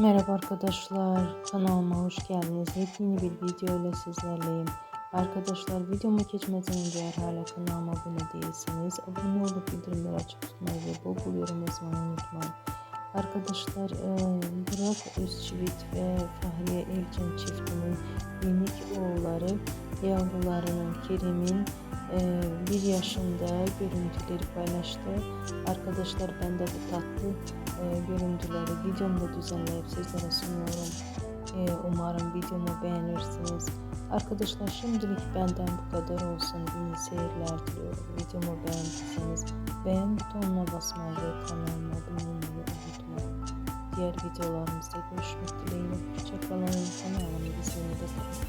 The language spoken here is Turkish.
Merhaba arkadaşlar, kanalıma hoş geldiniz. Yepyeni bir video ile sizlerleyim. Arkadaşlar videomu geçmeden önce eğer hala kanalıma abone değilseniz abone olup bildirimleri açık tutmayı ve bol bol yorum yazmayı unutmayın. Arkadaşlar e, Burak Özçivit ve Fahriye Elçin çiftinin minik oğulları yavrularının Kerim'in bir yaşında görüntüleri paylaştı. Arkadaşlar ben de bu tatlı e, görüntüleri videomda düzenleyip sizlere sunuyorum. E, umarım videomu beğenirsiniz. Arkadaşlar şimdilik benden bu kadar olsun. İyi seyirler diliyorum. Videomu beğendiyseniz beğen butonuna basmayı ve kanalıma abone olmayı unutmayın. Diğer videolarımızda görüşmek dileğiyle. Hoşçakalın. Kanalımı kalın.